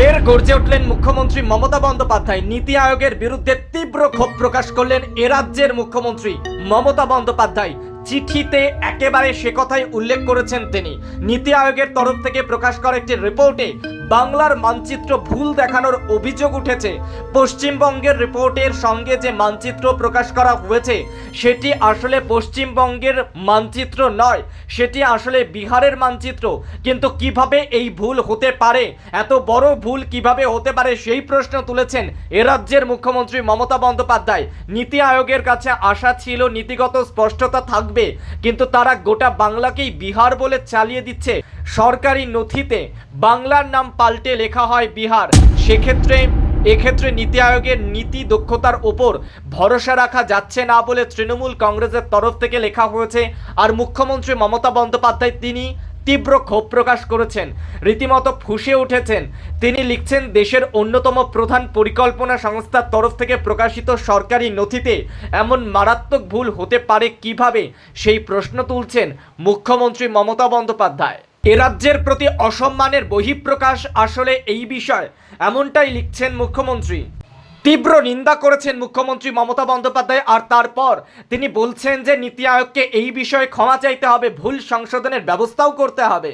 ফের গর্জে উঠলেন মুখ্যমন্ত্রী মমতা বন্দ্যোপাধ্যায়। নীতি আয়োগের বিরুদ্ধে তীব্র ক্ষোভ প্রকাশ করলেন এ রাজ্যের মুখ্যমন্ত্রী মমতা বন্দ্যোপাধ্যায়। চিঠিতে একেবারে সে কথাই উল্লেখ করেছেন তিনি। নীতি আয়োগের তরফ থেকে প্রকাশ করা একটি রিপোর্টে বাংলার মানচিত্র ভুল দেখানোর অভিযোগ উঠেছে। পশ্চিমবঙ্গের রিপোর্টের সঙ্গে যে মানচিত্র প্রকাশ করা হয়েছে, সেটি আসলে পশ্চিমবঙ্গের মানচিত্র নয়, সেটি আসলে বিহারের মানচিত্র। কিন্তু কীভাবে এই ভুল হতে পারে, এত বড় ভুল কীভাবে হতে পারে সেই প্রশ্ন তুলেছেন এ রাজ্যের মুখ্যমন্ত্রী মমতা বন্দ্যোপাধ্যায়। নীতি আয়োগের কাছে আশা ছিল নীতিগত স্পষ্টতা থাকবে, কিন্তু তারা গোটা বাংলাকেই বিহার বলে চালিয়ে দিচ্ছে। সরকারি নথিতে বাংলার নাম পাল্টে লেখা হয় বিহার। সেক্ষেত্রে, এক্ষেত্রে নীতি আয়োগের নীতি দক্ষতার ওপর ভরসা রাখা যাচ্ছে না বলে তৃণমূল কংগ্রেসের তরফ থেকে লেখা হয়েছে আর মুখ্যমন্ত্রী মমতা বন্দ্যোপাধ্যায় তিনি তীব্র ক্ষোভ প্রকাশ করেছেন। রীতিমতো ফুঁসে উঠেছেন। তিনি লিখছেন, দেশের অন্যতম প্রধান পরিকল্পনা সংস্থার তরফ থেকে প্রকাশিত সরকারি নথিতে এমন মারাত্মক ভুল হতে পারে কীভাবে? সেই প্রশ্ন তুলছেন মুখ্যমন্ত্রী মমতা বন্দ্যোপাধ্যায়। এ রাজ্যের প্রতি অসম্মানের বহিঃপ্রকাশ আসলে এই বিষয়, এমনটাই লিখছেন মুখ্যমন্ত্রী। তীব্র নিন্দা করেছেন মুখ্যমন্ত্রী মমতা বন্দ্যোপাধ্যায়, আর তারপর তিনি বলছেন যে নীতি আয়োগকে এই বিষয়ে ক্ষমা চাইতে হবে, ভুল সংশোধনের ব্যবস্থাও করতে হবে।